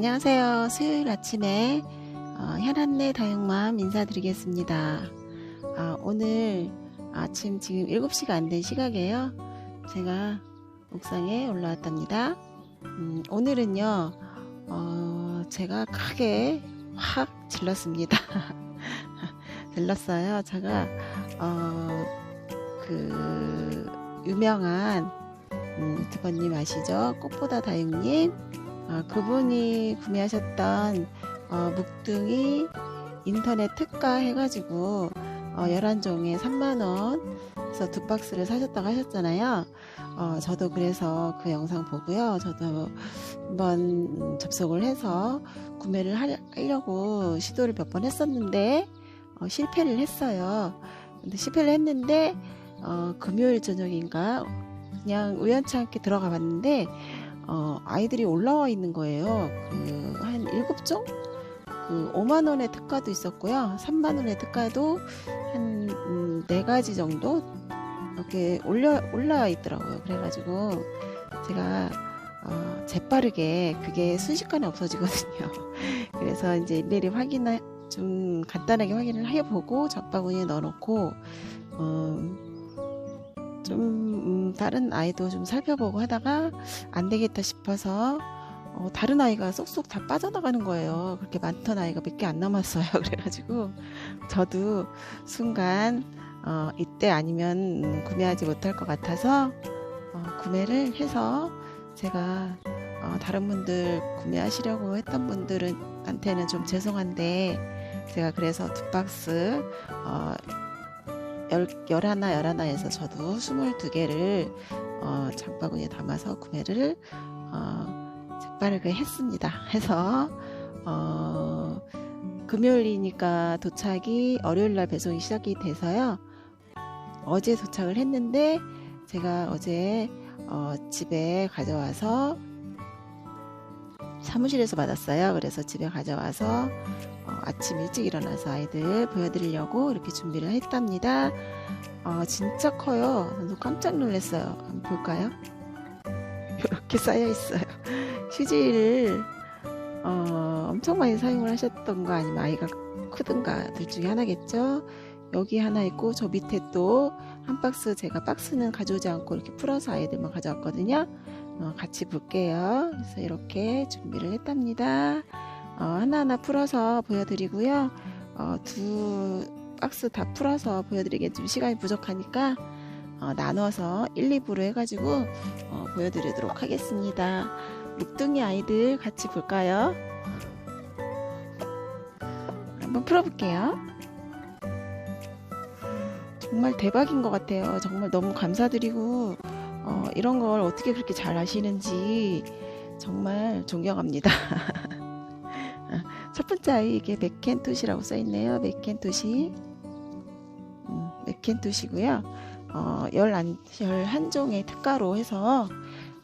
안녕하세요. 수요일 아침에 어, 현안내 다육맘 인사드리겠습니다. 아, 오늘 아침 지금 7시가 안 된 시각이에요. 제가 옥상에 올라왔답니다. 음, 오늘은요, 어, 제가 크게 확 질렀습니다. 질렀어요. 제가, 어, 그, 유명한, 음, 유튜버님 아시죠? 꽃보다 다육님. 어, 그분이 구매하셨던 어, 묵둥이 인터넷 특가 해가지고 어, 11종에 3만원 그래서 두 박스를 사셨다고 하셨잖아요. 어, 저도 그래서 그 영상 보고요. 저도 한번 접속을 해서 구매를 하려고 시도를 몇 번 했었는데 어, 실패를 했어요. 근데 실패를 했는데 어, 금요일 저녁인가 그냥 우연치 않게 들어가 봤는데 어, 아이들이 올라와 있는 거예요. 그, 한 7종? 그 5만 원의 특가도 있었고요. 3만 원의 특가도 한, 음, 4가지 정도? 이렇게 올려, 올라와 있더라고요. 그래 가지고, 제가, 어, 재빠르게 그게 순식간에 없어지거든요. 그래서 이제 일일이 확인을, 좀 간단하게 확인을 해보고, 적바구니에 넣어놓고, 어, 좀 음, 다른 아이도 좀 살펴보고 하다가 안 되겠다 싶어서 어, 다른 아이가 쏙쏙 다 빠져나가는 거예요. 그렇게 많던 아이가 몇 개 안 남았어요. 그래가지고 저도 순간 어, 이때 아니면 구매하지 못할 것 같아서 어, 구매를 해서 제가 어, 다른 분들 구매하시려고 했던 분들한테는 좀 죄송한데 제가 그래서 두 박스 어, 열, 열하나 열하나에서 저도 22개를 어, 장바구니에 담아서 구매를 어, 재빠르게 했습니다. 해서 어, 금요일이니까 도착이 월요일날 배송이 시작이 돼서요. 어제 도착을 했는데 제가 어제 어, 집에 가져와서 사무실에서 받았어요. 그래서 집에 가져와서 어, 아침 일찍 일어나서 아이들 보여드리려고 이렇게 준비를 했답니다. 어, 진짜 커요. 저도 깜짝 놀랐어요. 한번 볼까요? 이렇게 쌓여 있어요. 휴지를 어, 엄청 많이 사용을 하셨던 거 아니면 아이가 크든가 둘 중에 하나겠죠. 여기 하나 있고 저 밑에 또 한 박스 제가 박스는 가져오지 않고 이렇게 풀어서 아이들만 가져왔거든요. 어, 같이 볼게요. 그래서 이렇게 준비를 했답니다. 어, 하나하나 풀어서 보여드리고요. 어, 두 박스 다 풀어서 보여드리기엔 좀 시간이 부족하니까 어, 나눠서 1, 2부로 해가지고 어, 보여드리도록 하겠습니다. 묵둥이 아이들 같이 볼까요? 한번 풀어볼게요. 정말 대박인 것 같아요. 정말 너무 감사드리고 어, 이런 걸 어떻게 그렇게 잘 하시는지 정말 존경합니다. 아이 이게 맥켄토시라고 써있네요. 맥켄토시 음, 맥켄토시고요. 어, 11, 11종의 특가로 해서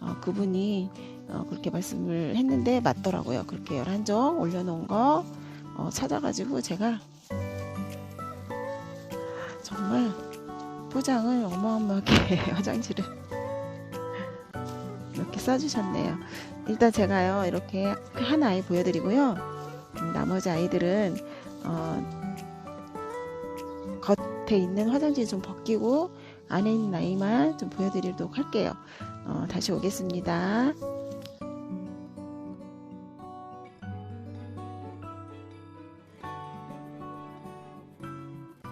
어, 그분이 어, 그렇게 말씀을 했는데 맞더라고요. 그렇게 11종 올려놓은 거 어, 찾아가지고 제가 정말 포장을 어마어마하게 화장실을 이렇게 써주셨네요. 일단 제가요 이렇게 한 아이 보여드리고요. 음, 나머지 아이들은 어, 겉에 있는 화장지 좀 벗기고 안에 있는 아이만 좀 보여드리도록 할게요. 어, 다시 오겠습니다.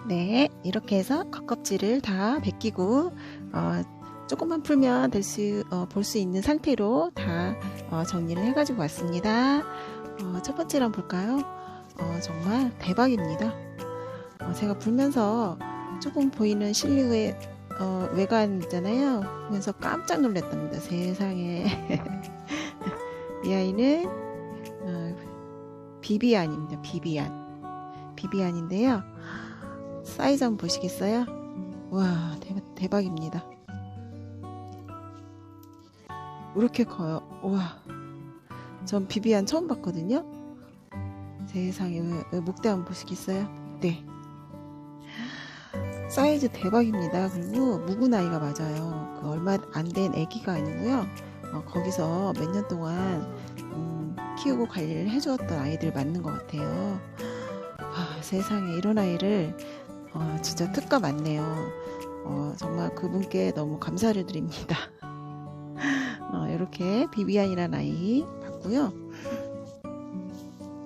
네, 이렇게 해서 겉껍질을 다 벗기고 어, 조금만 풀면 될 수, 어, 볼 수 있는 상태로 다 어, 정리를 해가지고 왔습니다. 어, 첫 한번 볼까요? 어, 정말 대박입니다. 어, 제가 불면서 조금 보이는 실루엣 어, 외관 있잖아요. 보면서 깜짝 놀랐답니다. 세상에. 이 아이는 어, 비비안입니다. 비비안. 비비안인데요. 사이즈 한번 보시겠어요? 와 대박, 대박입니다. 이렇게 커요. 와, 전 비비안 처음 봤거든요. 세상에 왜, 왜 목대 한번 보시겠어요? 네. 사이즈 대박입니다. 그리고 묵은 아이가 맞아요. 그 얼마 안 된 아기가 아니고요. 어, 거기서 몇 년 동안 음, 키우고 관리를 해주었던 아이들 맞는 것 같아요. 아, 세상에 이런 아이를 어, 진짜 특가 많네요. 어, 정말 그분께 너무 감사를 드립니다. 어, 이렇게 비비안이라는 아이 봤고요.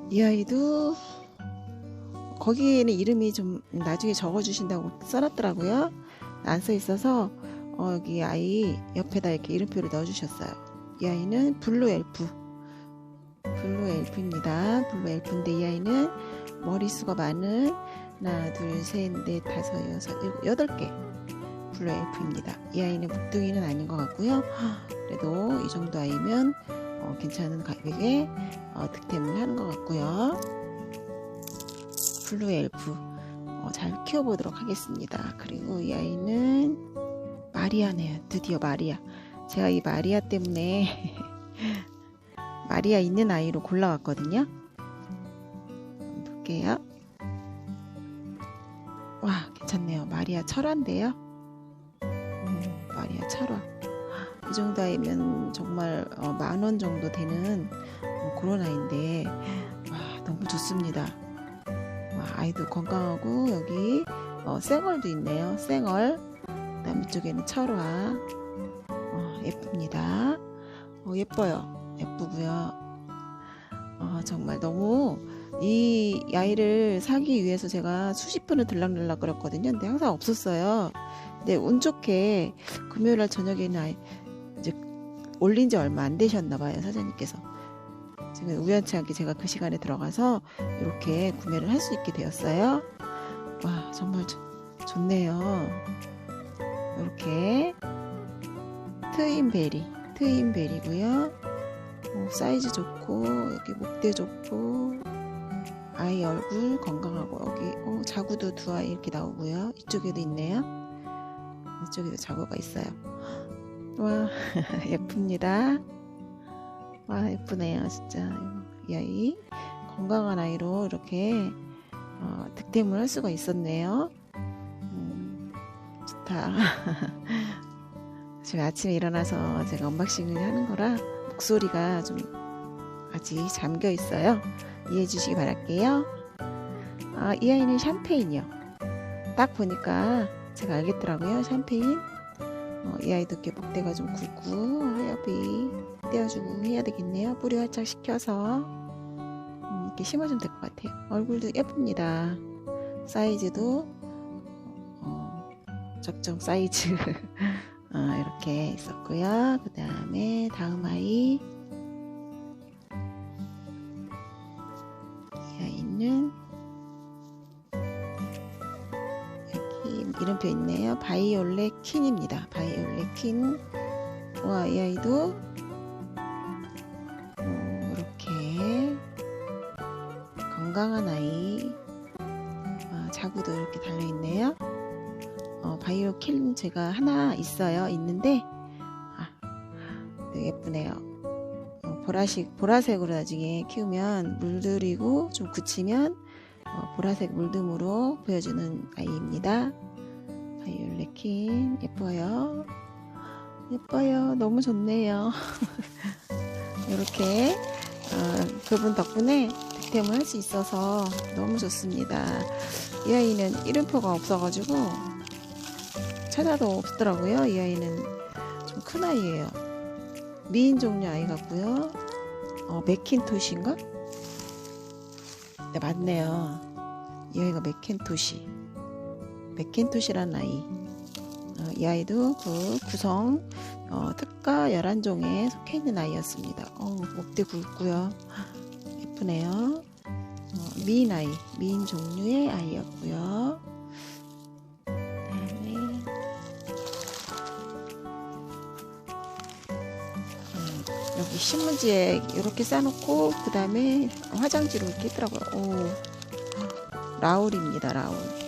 이 아이도 거기에는 이름이 좀 나중에 적어주신다고 써놨더라고요. 안 써 있어서 어, 여기 아이 옆에다 이렇게 이름표를 넣어주셨어요. 이 아이는 블루 엘프. 블루 엘프입니다. 블루 엘프인데 이 아이는 머리수가 많은 하나, 둘, 셋, 넷, 다섯, 여섯, 일곱, 여덟 개 블루 엘프입니다. 이 아이는 묵둥이는 아닌 것 같고요. 그래도 이 정도 아이면 어, 괜찮은 가격에 어, 득템을 하는 것 같고요. 블루 엘프 어, 잘 키워보도록 하겠습니다. 그리고 이 아이는 마리아네요. 드디어 마리아. 제가 이 마리아 때문에 마리아 있는 아이로 골라왔거든요. 볼게요. 와, 괜찮네요. 마리아 철화인데요. 음, 마리아 철화. 이 정도 아이면 정말 어, 만원 정도 되는 어, 그런 아이인데, 와, 너무 좋습니다. 와, 아이도 건강하고, 여기 어, 쌩얼도 있네요. 쌩얼. 그다음 이쪽에는 철화. 어, 예쁩니다. 어, 예뻐요. 예쁘고요. 어, 정말 너무 이 아이를 사기 위해서 제가 수십 번을 들락날락 거렸거든요. 근데 항상 없었어요. 근데 운 좋게 금요일 날 저녁에는 아이 올린 지 얼마 안 되셨나 봐요. 사장님께서. 지금 우연치 않게 제가 그 시간에 들어가서 이렇게 구매를 할 수 있게 되었어요. 와, 정말 좋, 좋네요. 이렇게 트윈베리, 트윈베리고요. 어, 사이즈 좋고 여기 목대 좋고 아이 얼굴 건강하고 여기 어, 자구도 두 아이 이렇게 나오고요. 이쪽에도 있네요. 이쪽에도 자구가 있어요. 와 예쁩니다. 와 예쁘네요 진짜 이 아이 건강한 아이로 이렇게 어, 득템을 할 수가 있었네요. 음, 좋다. 지금 아침에 일어나서 제가 언박싱을 하는 거라 목소리가 좀 아직 잠겨 있어요. 이해해 주시기 바랄게요. 아, 이 아이는 샴페인이요. 딱 보니까 제가 알겠더라고요. 샴페인. 어, 이 아이도 이렇게 목대가 좀 굵고 하엽이 떼어주고 해야 되겠네요. 뿌리 활짝 식혀서 음, 이렇게 심어주면 될 것 같아요. 얼굴도 예쁩니다. 사이즈도 어, 적정 사이즈 어, 이렇게 있었고요. 그 다음에 다음 아이 이 이름표 있네요. 바이올렛 퀸입니다. 바이올렛 퀸. 와, 이 아이도 어, 이렇게 건강한 아이. 아, 자구도 이렇게 달려 있네요. 어, 바이오 킬름 제가 하나 있어요. 있는데 아, 예쁘네요. 어, 보라색 보라색으로 나중에 키우면 물들이고 좀 굳히면 어, 보라색 물듬으로 보여주는 아이입니다. 바이올렛킨 예뻐요. 예뻐요. 너무 좋네요. 이렇게 어, 그분 덕분에 득템을 할 수 있어서 너무 좋습니다. 이 아이는 이름표가 없어가지고 찾아도 없더라고요. 이 아이는 좀 큰 아이예요. 미인 종류 아이 같고요. 어, 맥킨토시인가? 네, 맞네요. 이 아이가 맥킨토시. 맥킨토시라는 아이. 어, 이 아이도 그 구성 어, 특가 11종에 속해 있는 아이였습니다. 어, 목대 굵고요. 예쁘네요. 어, 미인 아이, 미인 종류의 아이였고요. 음, 여기 신문지에 이렇게 싸놓고 그 다음에 화장지로 이렇게 있더라고요. 오, 라울입니다. 라울.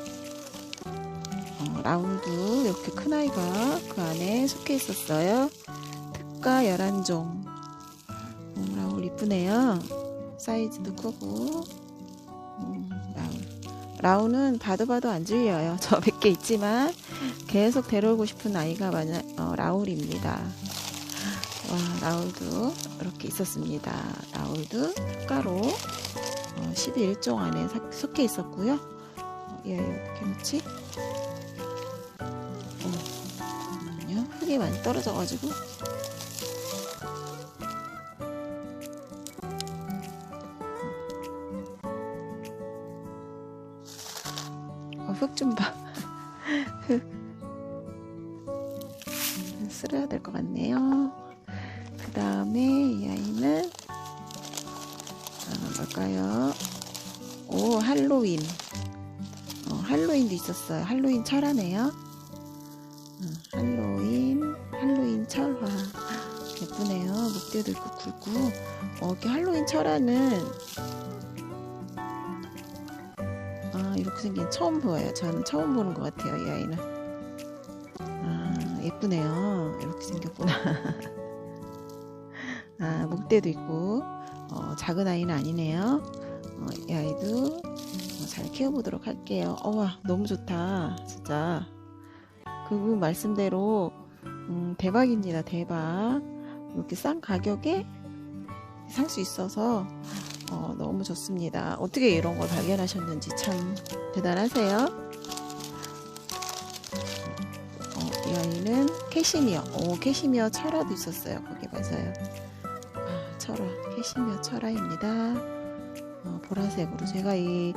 어, 라울도 이렇게 큰 아이가 그 안에 속해 있었어요. 특가 11종. 음, 라울 이쁘네요. 사이즈도 크고. 음, 라울. 라울은 봐도 봐도 안 질려요. 저 몇 개 있지만 계속 데려오고 싶은 아이가 만약 어, 라울입니다. 와 라울도 이렇게 있었습니다. 라울도 특가로 어, 11종 안에 섞여 있었고요. 어, 얘 어떻게 놓지? 흙이 많이 떨어져가지고 어, 흙좀 봐. 흙. 쓸어야 될 것 같네요. 그 다음에 이 아이는 아, 뭘까요? 오 할로윈. 어, 할로윈도 있었어요. 할로윈 철화네요. 음, 할로윈, 할로윈 철화. 예쁘네요. 목대도 있고 굵고. 어, 이렇게 할로윈 철화는 아, 이렇게 생긴 처음 보여요. 저는 처음 보는 것 같아요. 이 아이는. 아, 예쁘네요. 이렇게 생겼구나. 아, 목대도 있고, 어, 작은 아이는 아니네요. 어, 이 아이도 잘 키워보도록 할게요. 어, 와, 너무 좋다. 진짜. 그분 말씀대로, 음, 대박입니다. 대박. 이렇게 싼 가격에 살 수 있어서, 어, 너무 좋습니다. 어떻게 이런 걸 발견하셨는지 참 대단하세요. 어, 이 아이는 캐시미어. 오, 캐시미어 철화도 있었어요. 거기 맞아요. 아, 철화. 캐시미어 철화입니다. 어, 보라색으로. 제가 이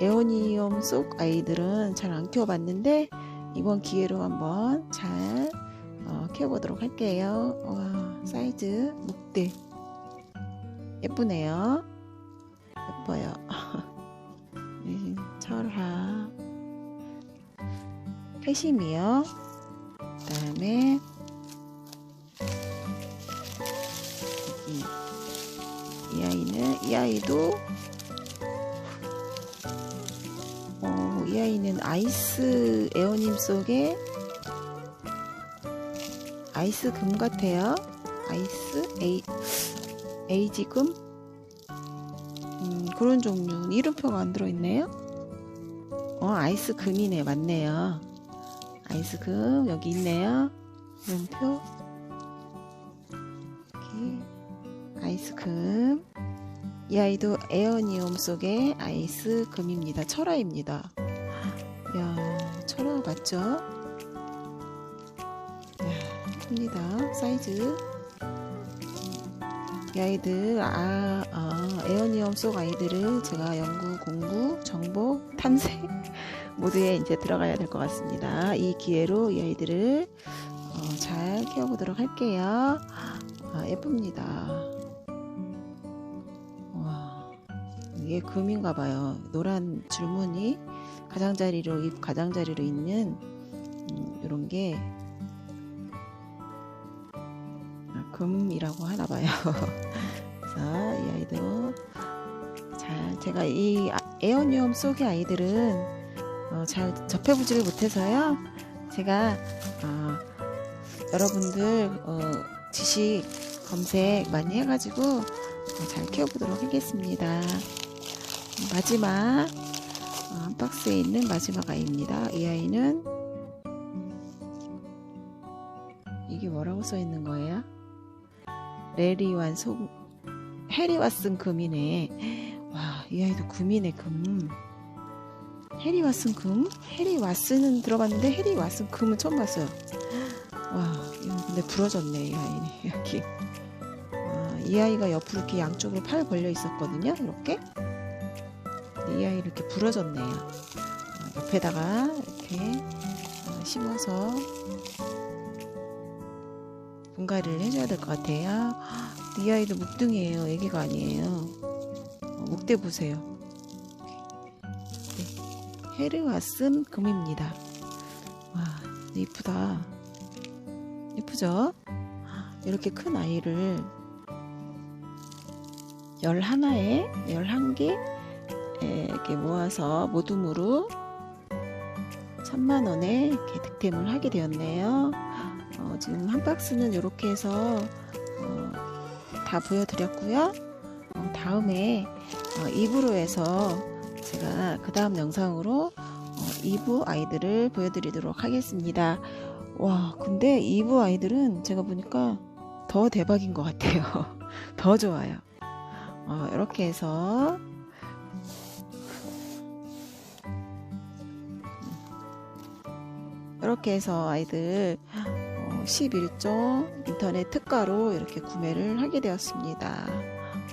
에오니엄 속 아이들은 잘 안 키워봤는데, 이번 기회로 한번 잘 어, 키워보도록 할게요. 와, 사이즈, 목대. 예쁘네요. 예뻐요. 네, 철화. 캐시미어. 그 다음에, 이, 이 아이는, 이 아이도, 어, 이 아이는 아이스 에어님 속에 아이스 금 같아요. 아이스 에이, 에이지금? 음, 그런 종류. 이름표가 안 들어있네요. 어, 아이스 금이네. 맞네요. 아이스 금, 여기 있네요. 이름표. 아이스 금. 이 아이도 에어니움 속의 아이스 금입니다. 철화입니다. 야, 철화 맞죠? 야, 큽니다. 사이즈. 이 아이들, 아, 아, 에어니엄 속 아이들을 제가 연구, 공부, 정보, 탐색 모두에 이제 들어가야 될 것 같습니다. 이 기회로 이 아이들을 어, 잘 키워보도록 할게요. 아, 예쁩니다. 와, 이게 금인가 봐요. 노란 줄무늬 가장자리로 잎 가장자리로 있는 음, 이런 게 금이라고 하나 봐요. 그래서 이 아이도 잘 제가 이 에어니엄 속의 아이들은 어, 잘 접해보지를 못해서요. 제가 어, 여러분들 어, 지식 검색 많이 해가지고 어, 잘 키워보도록 하겠습니다. 마지막 어, 한 박스에 있는 마지막 아이입니다. 이 아이는 이게 뭐라고 써 있는 거예요? 레리완 소 해리왓슨 금이네. 와, 이 아이도 금이네, 금. 해리 왓슨 금? 해리 왓슨은 들어봤는데 해리 왓슨 금은 처음 봤어요. 와, 근데 부러졌네, 이 아이는. 여기. 와, 이 아이가 옆으로 이렇게 양쪽으로 팔 벌려 있었거든요, 이렇게. 이 아이를 이렇게 부러졌네요. 어, 옆에다가 이렇게 어, 심어서 분갈이를 해줘야 될 것 같아요. 이 아이도 묵둥이에요. 애기가 아니에요. 어, 목대 보세요. 네. 헤르와슨 금입니다. 와, 이쁘다. 이쁘죠? 이렇게 큰 아이를 11에, 11개 이렇게 모아서 모둠으로 3만원에 이렇게 득템을 하게 되었네요. 어, 지금 한 박스는 이렇게 해서 어, 다 보여드렸고요. 어, 다음에 어, 2부로 해서 제가 그 다음 영상으로 어, 2부 아이들을 보여드리도록 하겠습니다. 와 근데 2부 아이들은 제가 보니까 더 대박인 것 같아요. 더 좋아요. 어, 이렇게 해서 이렇게 해서 아이들 11종 인터넷 특가로 이렇게 구매를 하게 되었습니다.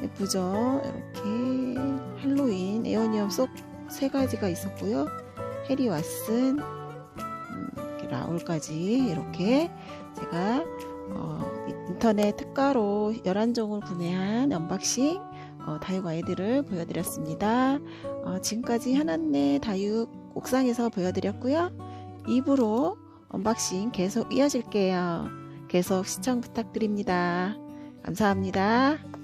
예쁘죠? 이렇게 할로윈 에어니엄 속 세 가지가 있었고요. 해리 왓슨 음, 라울까지 이렇게 제가 어, 인터넷 특가로 11종을 구매한 언박싱 어, 다육 아이들을 보여드렸습니다. 어, 지금까지 하나네 다육 옥상에서 보여드렸고요. 입으로 언박싱 계속 이어질게요. 계속 시청 부탁드립니다. 감사합니다.